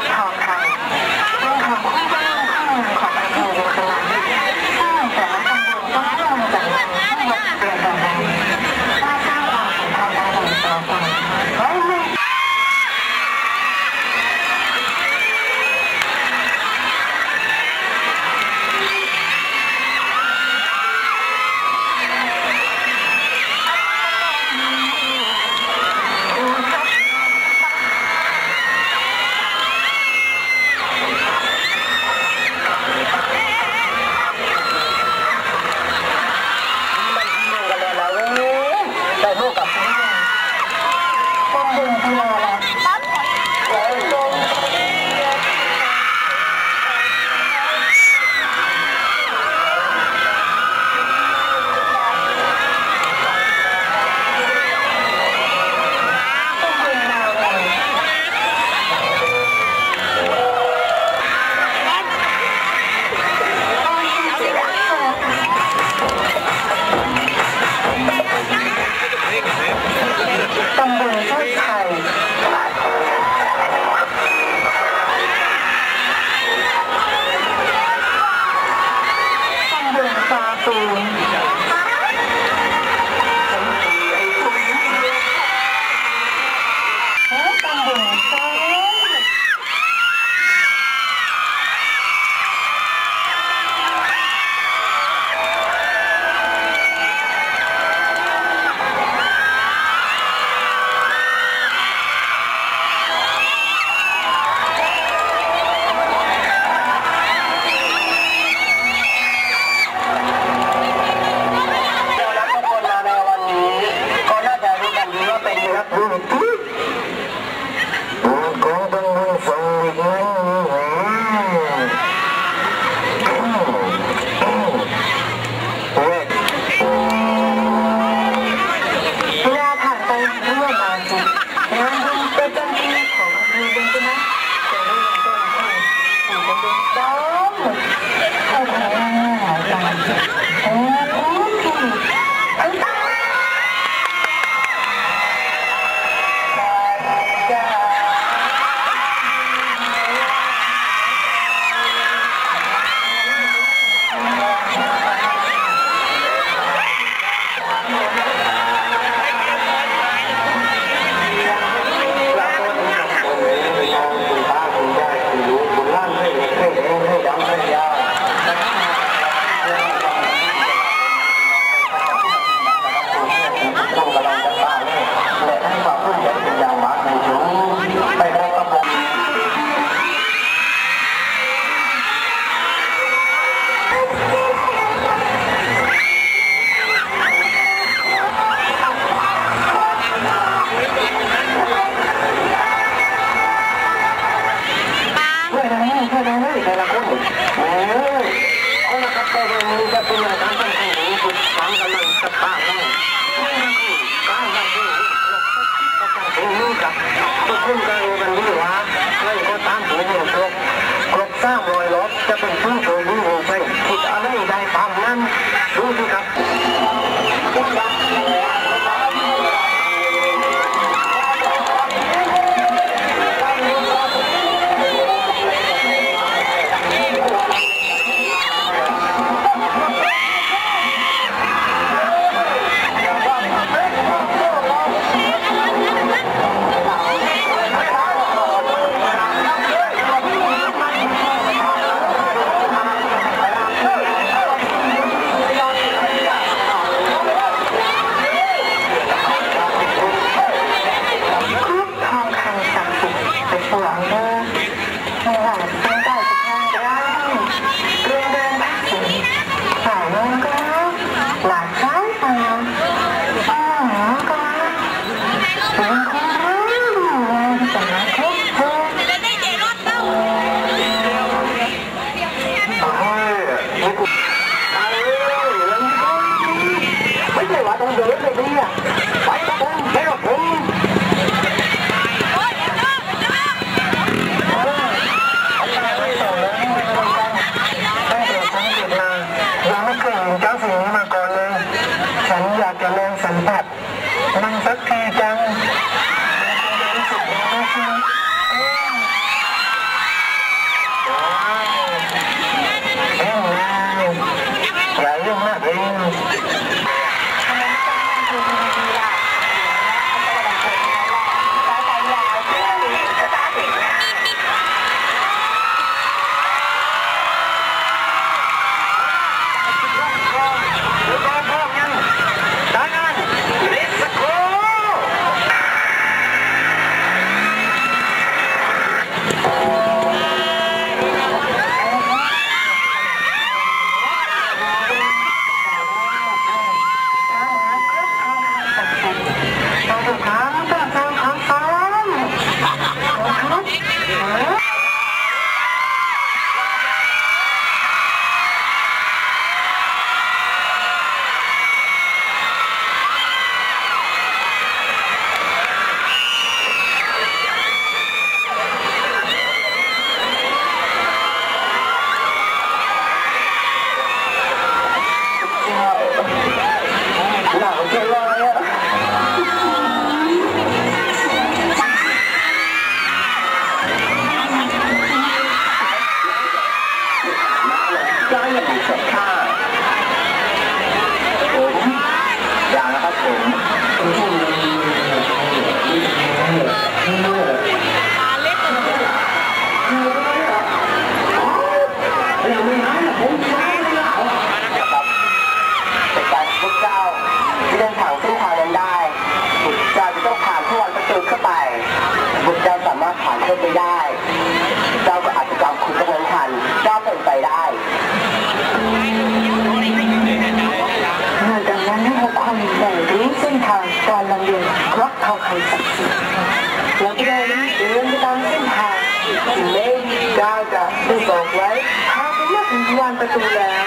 Come Punya kantor. เราจะได้เดินไปตามเส้นทางที่เลนดาวจะได้บอกไว้หากเลือถึงวานประตูแล้ว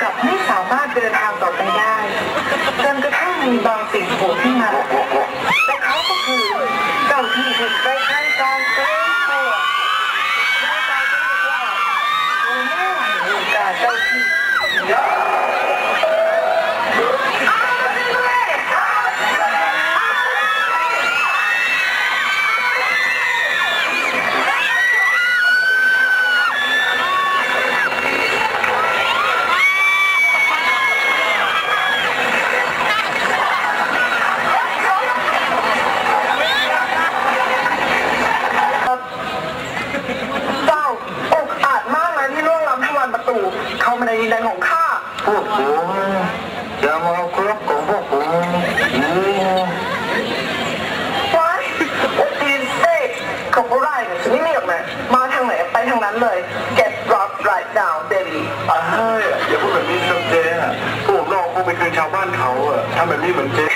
กลับไม่สามารถเดินทางต่อไปได้จนกระทั่งมีบางสิ่ง ตายอย่าพูดแบบนี้ครับเจ๊อะผมลองพูดไปคืนชาวบ้านเขาอะทำแบบนี้เหมือนเจ๊